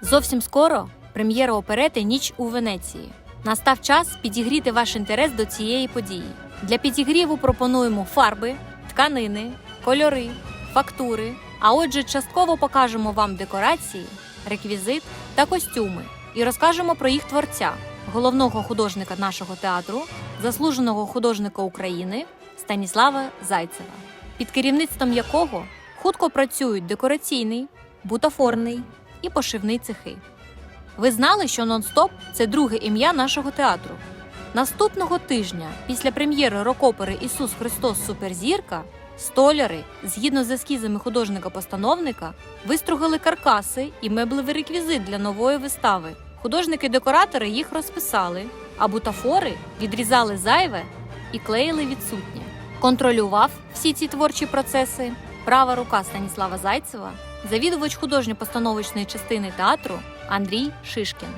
Зовсім скоро прем'єра оперети Ніч у Венеції. Настав час підігріти ваш інтерес до цієї події. Для підігріву пропонуємо фарби, тканини, кольори, фактури. А отже, частково покажемо вам декорації, реквізит та костюми і розкажемо про їх творця, головного художника нашого театру, заслуженого художника України Станіслава Зайцева, під керівництвом якого хутко працюють декораційний, бутафорний і пошивний цехи. Ви знали, що нон-стоп це друге ім'я нашого театру. Наступного тижня, після прем'єри рок-опери Ісус Христос Суперзірка, столяри, згідно з ескізами художника-постановника, вистругали каркаси і меблевий реквізит для нової вистави. Художники-декоратори їх розписали, а бутафори відрізали зайве і клеїли відсутнє. Контролював всі ці творчі процеси права рука Станіслава Зайцева, завідувач художньо-постановочної частини театру Андрій Шишкін.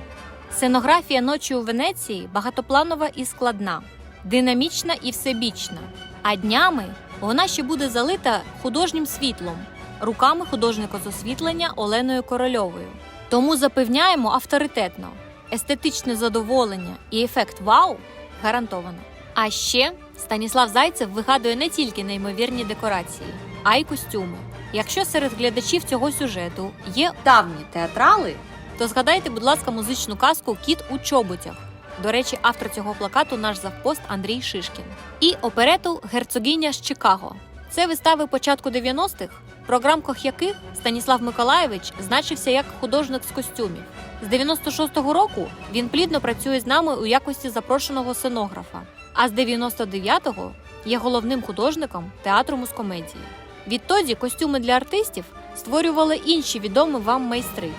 Сценографія ночі у Венеції багатопланова і складна, динамічна і всебічна. А днями вона ще буде залита художнім світлом руками художника з освітлення Оленою Корольовою. Тому запевняємо авторитетно, естетичне задоволення і ефект вау гарантовано. А ще Станіслав Зайцев вигадує не тільки неймовірні декорації, а й костюми. Якщо серед глядачів цього сюжету є давні театрали, то згадайте, будь ласка, музичну казку Кіт у чоботях. До речі, автор цього плакату наш завпост Андрій Шишкін. І оперету Герцогиня з Чикаго. Це вистави початку 90-х, в програмках яких Станіслав Миколаєвич значився як художник з костюмів. З 96-го року він плідно працює з нами у якості запрошеного сценографа, а з 99-го є головним художником театру мускомедії. Відтоді костюми для артистів створювали інші відомі вам майстри: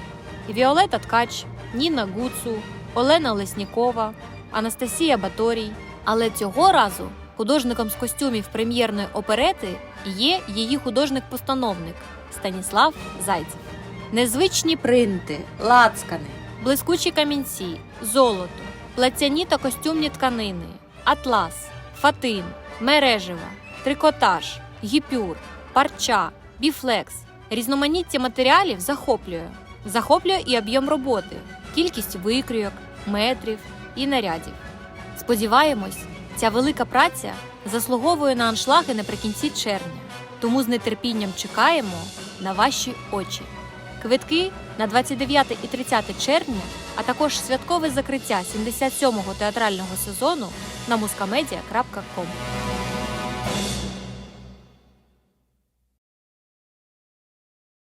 Віолета Ткач, Ніна Гуцу, Олена Леснікова, Анастасія Баторій. Але цього разу художником з костюмів прем'єрної оперети є її художник-постановник Станіслав Зайцев. Незвичні принти, лацкани, блискучі камінці, золото, плацяні та костюмні тканини, атлас, фатин, мережева, трикотаж, гіпюр, парча, біфлекс. Різноманіття матеріалів захоплює. Захоплює і об'єм роботи, кількість викрійок, метрів і нарядів. Сподіваємось, ця велика праця заслуговує на аншлаги наприкінці червня, тому з нетерпінням чекаємо на ваші очі. Квитки на 29 і 30 червня, а також святкове закриття 77-го театрального сезону на muskamedia.com.